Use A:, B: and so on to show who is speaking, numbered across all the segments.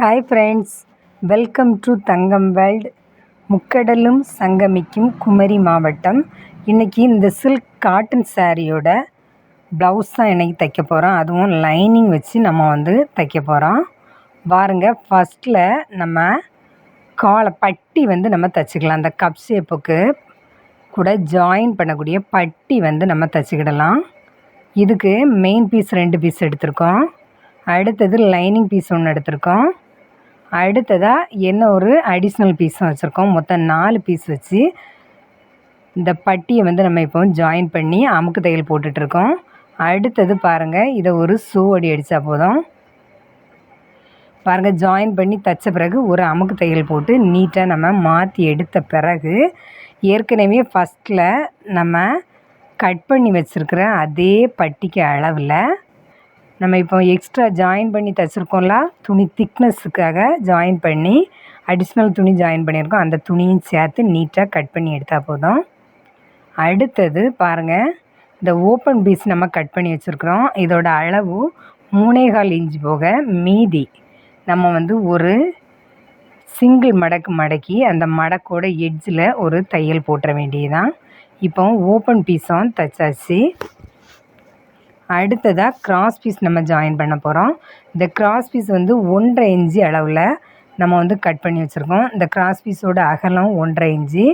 A: Hi friends welcome to Thangam world முக்கடலும் சங்கமிக்கும் குமரி மாவட்டம் இன்றைக்கி இந்த சில்க் காட்டன் சாரியோட ப்ளவுஸ் தான் இன்றைக்கி தைக்க போகிறோம் அதுவும் லைனிங் வச்சு நம்ம வந்து தைக்க போகிறோம் பாருங்க ஃபஸ்ட்டில் நம்ம காலை பட்டி வந்து நம்ம தைச்சிக்கலாம். அந்த கப் ஷேப்புக்கு கூட ஜாயின் பண்ணக்கூடிய பட்டி வந்து நம்ம தைச்சிக்கிடலாம். இதுக்கு மெயின் பீஸ் ரெண்டு பீஸ் எடுத்திருக்கோம். அடுத்தது லைனிங் பீஸ் ஒன்று எடுத்திருக்கோம். அடுத்ததாக என்ன ஒரு அடிஷ்னல் பீஸும் வச்சுருக்கோம். மொத்தம் நாலு பீஸ் வச்சு இந்த பட்டியை வந்து நம்ம இப்போ ஜாயின் பண்ணி அமுக்கு தையல் போட்டுட்ருக்கோம் அடுத்தது பாருங்கள் இதை ஒரு சூ அடி அடித்தா போதும். பாருங்கள் ஜாயின் பண்ணி தைச்ச பிறகு ஒரு அமுக்கு தையல் போட்டு நீட்டாக நம்ம மாற்றி எடுத்த பிறகு ஏற்கனவே ஃபஸ்ட்டில் நம்ம கட் பண்ணி வச்சுருக்கிற அதே பட்டிக்கு அளவில் நம்ம இப்போ எக்ஸ்ட்ரா ஜாயின் பண்ணி தைச்சிருக்கோம்ல? துணி திக்னஸுக்காக ஜாயின் பண்ணி அடிஷ்னல் துணி ஜாயின் பண்ணியிருக்கோம். அந்த துணியும் சேர்த்து நீட்டாக கட் பண்ணி எடுத்தால் போதும். அடுத்தது பாருங்கள் இந்த ஓப்பன் பீஸ் நம்ம கட் பண்ணி வச்சுருக்குறோம். இதோட அளவு மூணேகால் இன்ச்சு போக மீதி நம்ம வந்து ஒரு சிங்கிள் மடக்கு மடக்கி அந்த மடக்கோட எட்ஜில் ஒரு தையல் போட்டுற வேண்டியதுதான். இப்போ ஓப்பன் பீஸும் தைச்சாச்சு. அடுத்ததாக கிராஸ் பீஸ் நம்ம ஜாயின் பண்ண போகிறோம் இந்த கிராஸ் பீஸ் வந்து ஒன்றரை இன்ச்சு அளவில் நம்ம வந்து கட் பண்ணி வச்சுருக்கோம். இந்த கிராஸ் பீஸோட அகலம் ஒன்றரை இன்ச்சு.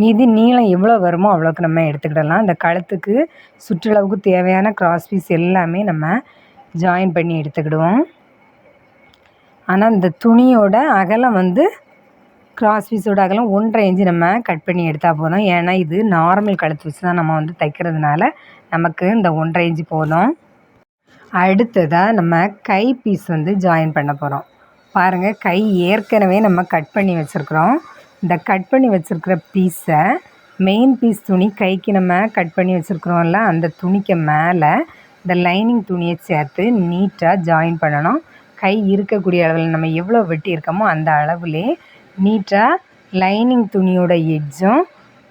A: மீதி நீளம் எவ்வளோ வருமோ அவ்வளோக்கு நம்ம எடுத்துக்கிடலாம். இந்த கழுத்துக்கு சுற்றளவுக்கு தேவையான கிராஸ் பீஸ் எல்லாமே நம்ம ஜாயின் பண்ணி எடுத்துக்கிடுவோம். ஆனால் இந்த துணியோட அகலம் வந்து கிராஸ் பீஸோட அகலம் ஒன்றரை இன்ச்சு நம்ம கட் பண்ணி எடுத்தால் போதும். ஏன்னா இது நார்மல் கழுத்து வச்சு தான் நம்ம வந்து தைக்கிறதுனால நமக்கு இந்த ஒன்றரை இன்ச்சு போதும். அடுத்ததாக நம்ம கை பீஸ் வந்து ஜாயின் பண்ண போகிறோம் பாருங்கள் கை ஏற்கனவே நம்ம கட் பண்ணி வச்சுருக்குறோம். இந்த கட் பண்ணி வச்சுருக்கிற பீஸை மெயின் பீஸ் துணி கைக்கு நம்ம கட் பண்ணி வச்சுருக்குறோம்ல அந்த துணிக்கு மேலே இந்த லைனிங் துணியை சேர்த்து நீட்டாக ஜாயின் பண்ணணும். கை இருக்கக்கூடிய அளவில் நம்ம எவ்வளோ வெட்டி இருக்கோமோ அந்த அளவுலே நீட்டாக லைனிங் துணியோட எட்ஜும்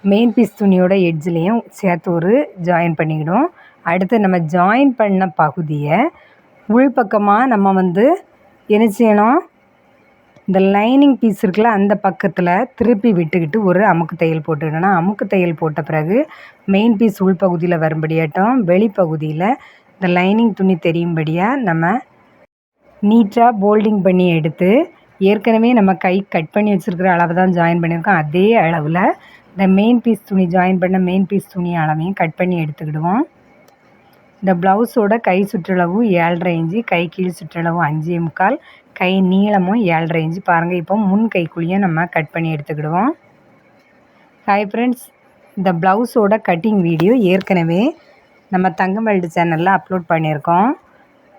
A: மெயின் பீஸ் துணியோட எட்ஜ்லேயும் சேர்த்து ஒரு ஜாயின் பண்ணிக்கிடும் அடுத்து நம்ம ஜாயின் பண்ண பகுதியை உள்பக்கமாக நம்ம வந்து என்ன செய்யணும்? இந்த லைனிங் பீஸ் இருக்குல்ல அந்த பக்கத்தில் திருப்பி விட்டுக்கிட்டு ஒரு அமுக்கு தையல் போட்டுக்கிடணும் அமுக்கு தையல் போட்ட பிறகு மெயின் பீஸ் உள்பகுதியில் வரும்படியாட்டும் வெளிப்பகுதியில் இந்த லைனிங் துணி தெரியும்படியாக நம்ம நீட்டாக போல்டிங் பண்ணி எடுத்து ஏற்கனவே நம்ம கை கட் பண்ணி வச்சுருக்கிற அளவு தான் ஜாயின் பண்ணியிருக்கோம். அதே அளவில் இந்த மெயின் பீஸ் துணி ஜாயின் பண்ண மெயின் பீஸ் துணி அளவையும் கட் பண்ணி எடுத்துக்கிடுவோம். இந்த ப்ளவுஸோட கை சுற்றளவு ஏழரை இஞ்சி கை கீழ் சுற்றளவு அஞ்சே முக்கால் கை நீளமும் ஏழரை இஞ்சி பாருங்கள் இப்போ முன் கைக்குழியும் நம்ம கட் பண்ணி எடுத்துக்கிடுவோம். ஹாய் ஃப்ரெண்ட்ஸ் இந்த ப்ளவுஸோட கட்டிங் வீடியோ ஏற்கனவே நம்ம தங்கமல்டு சேனலில் அப்லோட் பண்ணியிருக்கோம்.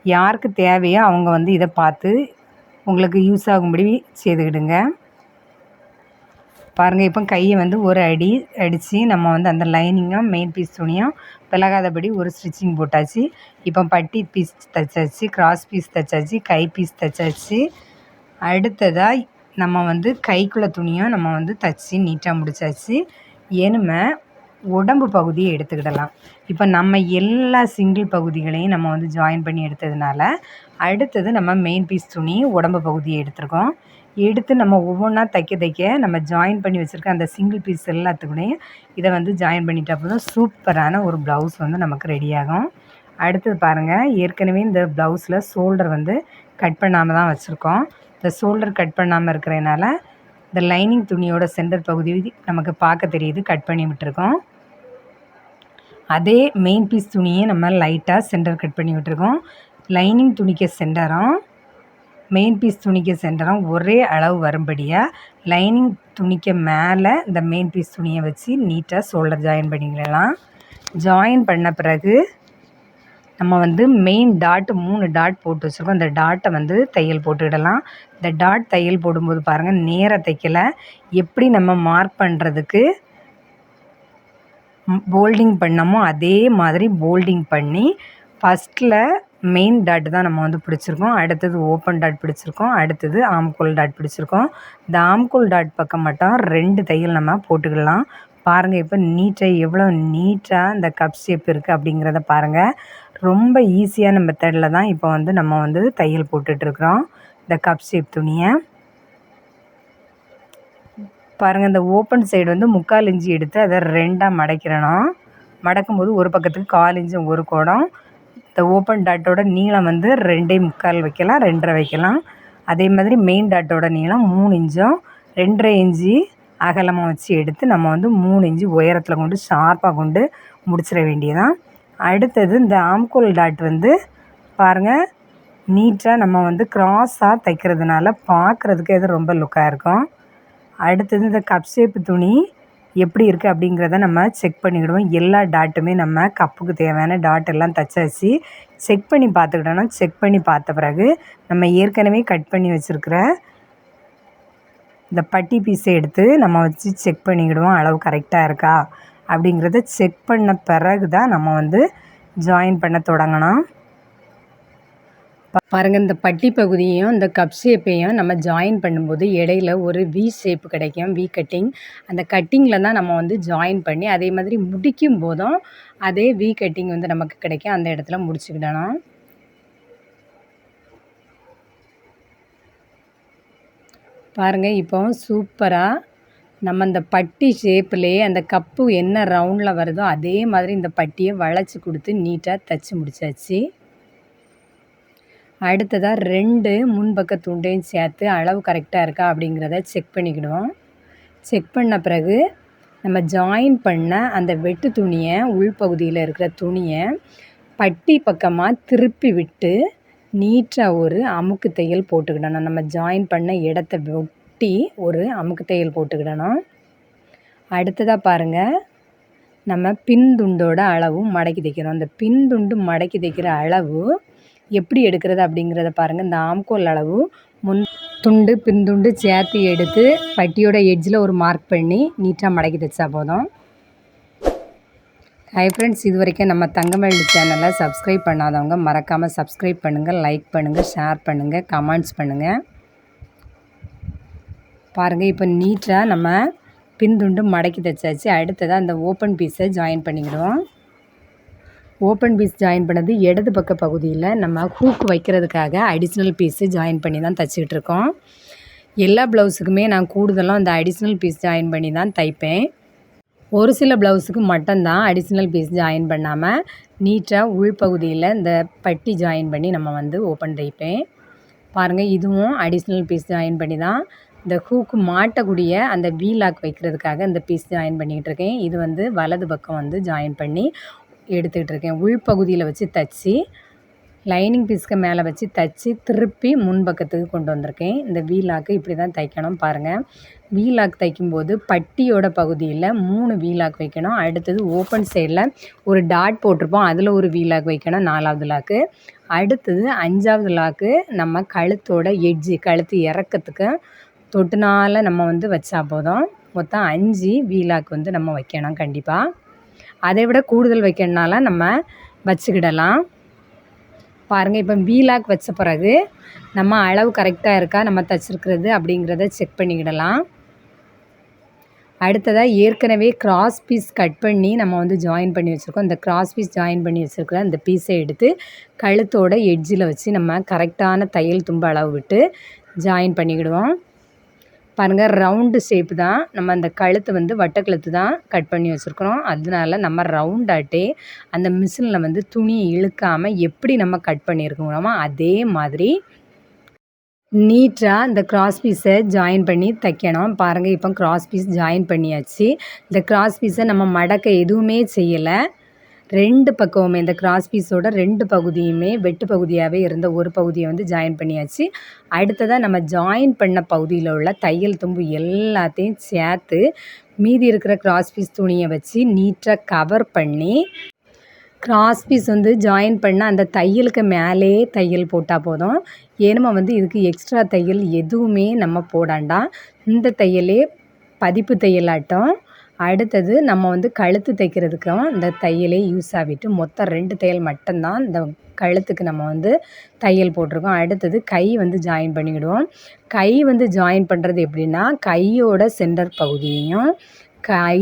A: யாருக்கு தேவையோ அவங்க வந்து இதை பார்த்து உங்களுக்கு யூஸ் ஆகும்படி செய்துக்கிடுங்க. பாருங்கள் இப்போ கையை வந்து ஒரு அடி அடித்து நம்ம வந்து அந்த லைனிங்கும் மெயின் பீஸ் துணியும் விலகாதபடி ஒரு ஸ்டிச்சிங் போட்டாச்சு. இப்போ பட்டி பீஸ் தைச்சாச்சு கிராஸ் பீஸ் தைச்சாச்சு கை பீஸ் தைச்சாச்சு. அடுத்ததாக நம்ம வந்து கைக்குள்ள துணியும் நம்ம வந்து தைச்சி நீட்டாக முடிச்சாச்சு. இனிமே உடம்பு பகுதியை எடுத்துக்கிடலாம். இப்போ நம்ம எல்லா சிங்கிள் பகுதிகளையும் நம்ம வந்து ஜாயின் பண்ணி எடுத்ததுனால அடுத்தது நம்ம மெயின் பீஸ் துணி உடம்பு பகுதியை எடுத்திருக்கோம். எடுத்து நம்ம ஒவ்வொன்றா தைக்க தைக்க நம்ம ஜாயின் பண்ணி வச்சுருக்க அந்த சிங்கிள் பீஸ் எல்லாத்துக்கூடையும் இதை வந்து ஜாயின் பண்ணிட்டா போதும். சூப்பரான ஒரு ப்ளவுஸ் வந்து நமக்கு ரெடியாகும் அடுத்தது பாருங்கள் ஏற்கனவே இந்த ப்ளவுஸில் ஷோல்டர் வந்து கட் பண்ணாமல் தான் வச்சுருக்கோம். இந்த ஷோல்டர் கட் பண்ணாமல் இருக்கிறதுனால இந்த லைனிங் துணியோட சென்டர் பகுதி நமக்கு பார்க்க தெரியுது. கட் பண்ணி விட்டுருக்கோம். அதே மெயின் பீஸ் துணியை நம்ம லைட்டாக சென்டர் கட் பண்ணி விட்டுருக்கோம். லைனிங் துணிக்க சென்டரும் மெயின் பீஸ் துணிக்க சென்டரும் ஒரே அளவு வரும்படியாக லைனிங் துணிக்கு மேலே இந்த மெயின் பீஸ் துணியை வச்சு நீட்டாக ஷோல்டர் ஜாயின் பண்ணிக்கலாம். ஜாயின் பண்ண பிறகு நம்ம வந்து மெயின் டாட் மூணு டாட் போட்டு வச்சுருக்கோம். இந்த டாட்டை வந்து தையல் போட்டுக்கிடலாம். இந்த டாட் தையல் போடும்போது பாருங்கள் நேராக தைக்கலை. எப்படி நம்ம மார்க் பண்ணுறதுக்கு போல்டிங் பண்ணமோ அதே மாதிரி போல்டிங் பண்ணி ஃபஸ்ட்டில் மெயின் டாட் தான் நம்ம வந்து பிடிச்சிருக்கோம். அடுத்தது ஓப்பன் டாட் பிடிச்சிருக்கோம். அடுத்தது ஆம்கோல் டாட் பிடிச்சிருக்கோம். இந்த ஆம்கோல் டாட் பக்கம் மட்டும் ரெண்டு தையல் நம்ம போட்டுக்கலாம் பாருங்கள் இப்போ நீட்டாக எவ்வளோ நீட்டாக இந்த கப் ஷேப் இருக்குது அப்படிங்கிறத பாருங்கள் ரொம்ப ஈஸியான மெத்தடில் தான் இப்போ வந்து நம்ம வந்து தையல் போட்டுட்ருக்குறோம். இந்த கப் ஷேப் துணியை. பாருங்கள் இந்த ஓப்பன் சைடு வந்து முக்கால் இஞ்சி எடுத்து அதை ரெண்டாக மடக்கிறணும். மடக்கும்போது ஒரு பக்கத்துக்கு கால் இன்ச்சும் ஒரு கோடம். இந்த ஓப்பன் டாட்டோட நீளம் வந்து ரெண்டே முக்கால் வைக்கலாம் ரெண்டரை வைக்கலாம். அதே மாதிரி மெயின் டாட்டோட நீளம் மூணு இன்ச்சும் ரெண்டரை இன்ச்சு அகலமாக வச்சு எடுத்து நம்ம வந்து மூணு இன்ச்சு உயரத்தில் கொண்டு ஷார்ப்பாக கொண்டு முடிச்சிட வேண்டியதான் அடுத்தது இந்த ஆம்கோல் டாட் வந்து பாருங்கள் நீட்டாக நம்ம வந்து க்ராஸாக தைக்கிறதுனால பார்க்குறதுக்கு இது ரொம்ப லுக்காக இருக்கும். அடுத்தது இந்த கப் ஷேப்பு துணி எப்படி இருக்குது அப்படிங்கிறத நம்ம செக் பண்ணிக்கிடுவோம். எல்லா டாட்டுமே நம்ம கப்புக்கு தேவையான டாட் எல்லாம் தச்சாச்சு. செக் பண்ணி பார்த்துக்கிட்டோன்னா செக் பண்ணி பார்த்த பிறகு நம்ம ஏற்கனவே கட் பண்ணி வச்சுருக்கிற இந்த பட்டி பீஸை எடுத்து நம்ம வச்சு செக் பண்ணிக்கிடுவோம். அளவு கரெக்டாக இருக்கா? அப்படிங்கிறத செக் பண்ண பிறகு தான் நம்ம வந்து ஜாயின் பண்ண தொடங்கணும் பாருங்கள் இந்த பட்டி பகுதியையும் இந்த கப் ஷேப்பையும் நம்ம ஜாயின் பண்ணும்போது இடையில ஒரு வி ஷேப் கிடைக்கும் வி கட்டிங் அந்த கட்டிங்கில் தான் நம்ம வந்து ஜாயின் பண்ணி அதே மாதிரி முடிக்கும் போதும் அதே வி கட்டிங் வந்து நமக்கு கிடைக்கும். அந்த இடத்துல முடிச்சுக்கிடணும் பாருங்கள் இப்போ சூப்பராக நம்ம அந்த பட்டி ஷேப்லேயே அந்த கப்பு என்ன ரவுண்டில் வருதோ அதே மாதிரி இந்த பட்டியை வளைச்சி கொடுத்து நீட்டாக தைச்சி முடிச்சாச்சு. அடுத்ததாக ரெண்டு முன்பக்க துண்டையும் சேர்த்து அளவு கரெக்டாக இருக்கா அப்படிங்கிறத செக் பண்ணிக்கிடுவோம். செக் பண்ண பிறகு நம்ம ஜாயின் பண்ண அந்த வெட்டு துணியை உள்பகுதியில் இருக்கிற துணியை பட்டி பக்கமாக திருப்பி விட்டு நீட்டாக ஒரு அமுக்கு தையல் போட்டுக்கிடணும். நம்ம ஜாயின் பண்ண இடத்த ஒட்டி ஒரு அமுக்கு தையல் போட்டுக்கிடணும். அடுத்ததாக பாருங்கள் நம்ம பின் துண்டோட அளவும் மடக்கி தைக்கிறோம் அந்த பின் துண்டு மடக்கி தைக்கிற அளவு எப்படி எடுக்கிறது அப்படிங்கிறத பாருங்கள் இந்த ஆம்கோல் அளவு முன் துண்டு பின் துண்டு சேர்த்து எடுத்து பட்டியோட எட்ஜில் ஒரு மார்க் பண்ணி நீட்டாக மடக்கி தைச்சா போதும். ஹை ஃப்ரெண்ட்ஸ் இது வரைக்கும் நம்ம தங்கமல்லி சேனலை சப்ஸ்கிரைப் பண்ணாதவங்க மறக்காமல் சப்ஸ்கிரைப் பண்ணுங்கள் லைக் பண்ணுங்கள் ஷேர் பண்ணுங்கள் கமெண்ட்ஸ் பண்ணுங்கள் பாருங்கள் இப்போ நீட்டாக நம்ம பின்துண்டு மடக்கி தைச்சாச்சு. அடுத்ததாக அந்த ஓப்பன் பீஸை ஜாயின் பண்ணிக்கிடுவோம் ஓப்பன் பீஸ் ஜாயின் பண்ணது இடது பக்க பகுதியில் நம்ம ஹூக் வைக்கிறதுக்காக அடிஷ்னல் பீஸு ஜாயின் பண்ணி தான் தைச்சிக்கிட்டு இருக்கோம். எல்லா ப்ளவுஸுக்குமே நான் கூடுதலாக அந்த அடிஷ்னல் பீஸ் ஜாயின் பண்ணி தான் தைப்பேன். ஒரு சில ப்ளவுஸுக்கு மட்டும்தான் அடிஷ்னல் பீஸ் ஜாயின் பண்ணாமல் நீட்டாக உள்பகுதியில் இந்த பட்டி ஜாயின் பண்ணி நம்ம வந்து ஓப்பன் தைப்பேன். பாருங்கள் இதுவும் அடிஷ்னல் பீஸ் ஜாயின் பண்ணி தான் இந்த ஹூக்கு மாட்டக்கூடிய அந்த வீலாக் வைக்கிறதுக்காக இந்த பீஸ் ஜாயின் பண்ணிக்கிட்டு இருக்கேன். இது வந்து வலது பக்கம் வந்து ஜாயின் பண்ணி எடுத்துக்கிட்டு இருக்கேன். உள்பகுதியில் வச்சு தச்சு லைனிங் பீஸ்க்கு மேலே வச்சு தைச்சி திருப்பி முன்பக்கத்துக்கு கொண்டு வந்திருக்கேன். இந்த வீலாக்கு இப்படி தான் தைக்கணும் பாருங்கள் வீலாக் தைக்கும்போது பட்டியோட பகுதியில் மூணு வீலாக் வைக்கணும். அடுத்தது ஓப்பன் சைடில் ஒரு டாட் போட்டிருப்போம். அதில் ஒரு வீலாக் வைக்கணும் நாலாவது லாக்கு அடுத்தது அஞ்சாவது லாக்கு நம்ம கழுத்தோட எட்ஜு கழுத்து இறக்கத்துக்கு தொட்டுனால் நம்ம வந்து வச்சா போதும். மொத்தம் அஞ்சு வீலாக் வந்து நம்ம வைக்கணும் கண்டிப்பாக அதை விட கூடுதல் வைக்கணுனால நம்ம வச்சுக்கிடலாம். பாருங்கள் இப்போ வீலாக் வச்ச பிறகு நம்ம அளவு கரெக்டாக இருக்கா நம்ம தைச்சிருக்கிறது அப்படிங்கிறத செக் பண்ணிக்கிடலாம். அடுத்ததாக ஏற்கனவே கிராஸ் பீஸ் கட் பண்ணி நம்ம வந்து ஜாயின் பண்ணி வச்சுருக்கோம். இந்த கிராஸ் பீஸ் ஜாயின் பண்ணி வச்சுருக்கிற அந்த பீஸை எடுத்து கழுத்தோட எட்ஜில் வச்சு நம்ம கரெக்டான தையல் தும்ப அளவு விட்டு ஜாயின் பண்ணிக்கிடுவோம். பாருங்கள் ரவுண்டு ஷேப்பு தான். நம்ம அந்த கழுத்து வந்து வட்டக்கழுத்து தான் கட் பண்ணி வச்சுருக்குறோம். அதனால நம்ம ரவுண்டாட்டே அந்த மிஷினில் வந்து துணியை இழுக்காமல் எப்படி நம்ம கட் பண்ணியிருக்கோமோ அதே மாதிரி நீட்டாக இந்த கிராஸ் பீஸை ஜாயின் பண்ணி தைக்கணும். பாருங்கள் இப்போ கிராஸ் பீஸ் ஜாயின் பண்ணியாச்சு. இந்த கிராஸ் பீஸை நம்ம மடக்க எதுவுமே செய்யலை. ரெண்டு பக்கமுமே இந்த கிராஸ் பீஸோட ரெண்டு பகுதியுமே வெட்டு பகுதியாகவே இருந்த ஒரு பகுதியை வந்து ஜாயின் பண்ணியாச்சு. அடுத்ததாக நம்ம ஜாயின் பண்ண பகுதியில் உள்ள தையல் தும்பு எல்லாத்தையும் சேர்த்து மீதி இருக்கிற கிராஸ் பீஸ் துணியை வச்சு நீட்டாக கவர் பண்ணி கிராஸ் பீஸ் வந்து ஜாயின் பண்ண அந்த தையலுக்கு மேலே தையல் போட்டால் போதும். ஏனுமா வந்து இதுக்கு எக்ஸ்ட்ரா தையல் எதுவுமே நம்ம போடாண்டாம் இந்த தையலே பதிப்பு தையலாட்டம். அடுத்தது நம்ம வந்து கழுத்து தைக்கிறதுக்கும் இந்த தையலே யூஸ் ஆகிட்டு மொத்தம் ரெண்டு தையல் மட்டும்தான் இந்த கழுத்துக்கு நம்ம வந்து தையல் போட்டிருக்கோம். அடுத்தது கை வந்து ஜாயின் பண்ணிக்கிடுவோம். கை வந்து ஜாயின் பண்ணுறது எப்படின்னா கையோட சென்டர் பகுதியையும் கை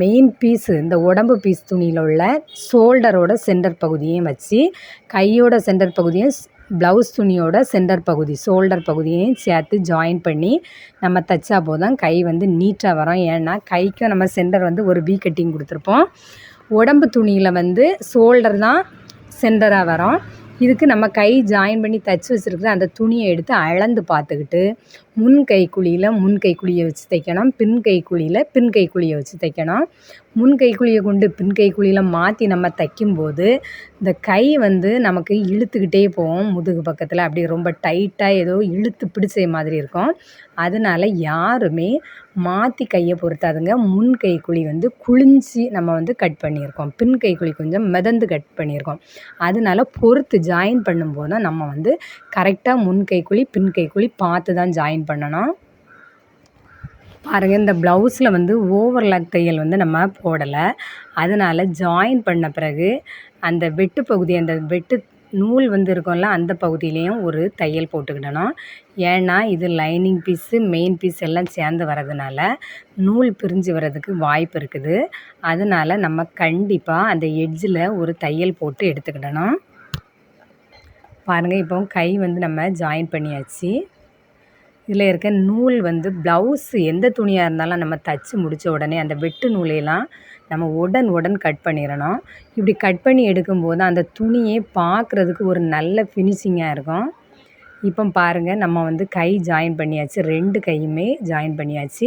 A: மெயின் பீஸு இந்த உடம்பு பீஸ் துணியில் உள்ள ஷோல்டரோட சென்டர் பகுதியையும் வச்சு கையோட சென்டர் பகுதியும் ப்ளவுஸ் துணியோட சென்டர் பகுதி ஷோல்டர் பகுதியையும் சேர்த்து ஜாயின் பண்ணி நம்ம தைச்சா போதும். கை வந்து நீட்டாக வரும். ஏன்னா கைக்கும் நம்ம சென்டர் வந்து ஒரு வி கட்டிங் கொடுத்துருப்போம். உடம்பு துணியில் வந்து ஷோல்டர் தான் சென்டராக வரும். இதுக்கு நம்ம கை ஜாயின் பண்ணி தைச்சி வச்சுருக்கிற அந்த துணியை எடுத்து அளந்து பார்த்துக்கிட்டு முன் கைக்குழியில் முன் கைக்குழியை வச்சு தைக்கணும் பின் கைக்குழியில் பின் கைக்குழியை வச்சு தைக்கணும் முன் கைக்குழியை கொண்டு பின் கைக்குழியில் மாற்றி நம்ம தைக்கும்போது இந்த கை வந்து நமக்கு இழுத்துக்கிட்டே போகும். முதுகு பக்கத்தில் அப்படி ரொம்ப டைட்டாக ஏதோ இழுத்து பிடிச்ச மாதிரி இருக்கும். அதனால யாருமே மாற்றி கையை பொறுத்தாதுங்க முன் கைக்குழி வந்து குளிஞ்சு நம்ம வந்து கட் பண்ணியிருக்கோம். பின் கைக்குழி கொஞ்சம் மிதந்து கட் பண்ணியிருக்கோம். அதனால பொறுத்து ஜாயின் பண்ணும்போது தான் நம்ம வந்து கரெக்டாக முன் கைக்குழி பின் கைக்குழி பார்த்து தான் ஜாயின் ஜாயின் பண்ணணும். பாருங்கள் இந்த ப்ளவுஸில் வந்து ஓவர்லாக் தையல் வந்து நம்ம போடலை. அதனால் ஜாயின் பண்ண பிறகு அந்த வெட்டு பகுதி அந்த வெட்டு நூல் வந்து இருக்கும்ல அந்த பகுதியிலையும் ஒரு தையல் போட்டுக்கிடணும். ஏன்னா இது லைனிங் பீஸு மெயின் பீஸ் எல்லாம் சேர்ந்து வர்றதுனால நூல் பிரிஞ்சு வர்றதுக்கு வாய்ப்பு இருக்குது. அதனால் நம்ம கண்டிப்பாக அந்த எட்ஜில் ஒரு தையல் போட்டு எடுத்துக்கிடணும். பாருங்கள் இப்போ கை வந்து நம்ம ஜாயின் பண்ணியாச்சு. இதில் இருக்க நூல் வந்து ப்ளவுஸு எந்த துணியாக இருந்தாலும் நம்ம தைச்சி முடித்த உடனே அந்த வெட்டு நூலையெல்லாம் நம்ம உடன் உடன் கட் பண்ணிடணும். இப்படி கட் பண்ணி எடுக்கும்போது அந்த துணியே பார்க்குறதுக்கு ஒரு நல்ல ஃபினிஷிங்காக இருக்கும். இப்போ பாருங்கள் நம்ம வந்து கை ஜாயின் பண்ணியாச்சு ரெண்டு கையுமே ஜாயின் பண்ணியாச்சு.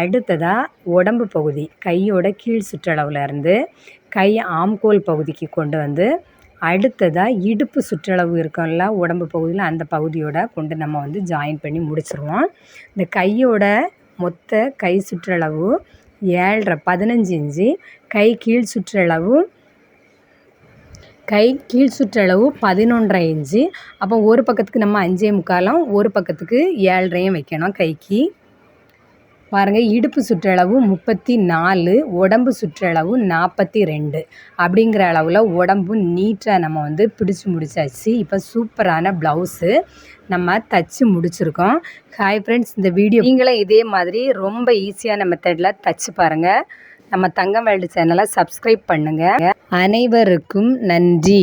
A: அடுத்ததாக உடம்பு பகுதி கையோட கீழ் சுற்றளவில் இருந்து கை ஆம்கோல் பகுதிக்கு கொண்டு வந்து அடுத்ததாக இடுப்பு சுற்றளவு இருக்கும்ல உடம்பு பகுதியில் அந்த பகுதியோட கொண்டு நம்ம வந்து ஜாயின் பண்ணி முடிச்சிருவோம். இந்த கையோட மொத்த கை சுற்றளவு ஏழரை பதினஞ்சு இன்ச்சு. கை கீழ் சுற்றளவு கை கீழ் சுற்றளவு பதினொன்றரை இன்ச்சு. அப்போ ஒரு பக்கத்துக்கு நம்ம அஞ்சே முக்காலும் ஒரு பக்கத்துக்கு ஏழரையும் வைக்கணும் கைக்கு. பாருங்கள் இடுப்பு சுற்றளவு முப்பத்தி நாலு உடம்பு சுற்றளவு நாற்பத்தி ரெண்டு அப்படிங்கிற அளவில் உடம்பு நீட்டாக நம்ம வந்து பிடிச்சி முடிச்சாச்சு. இப்போ சூப்பரான ப்ளவுஸு நம்ம தச்சு முடிச்சிருக்கோம். ஹாய் ஃப்ரெண்ட்ஸ் இந்த வீடியோ நீங்களும் இதே மாதிரி ரொம்ப ஈஸியான மெத்தடில் தச்சு பாருங்கள் நம்ம தங்கம் வேல்டு சேனலை சப்ஸ்கிரைப் பண்ணுங்கள் அனைவருக்கும் நன்றி.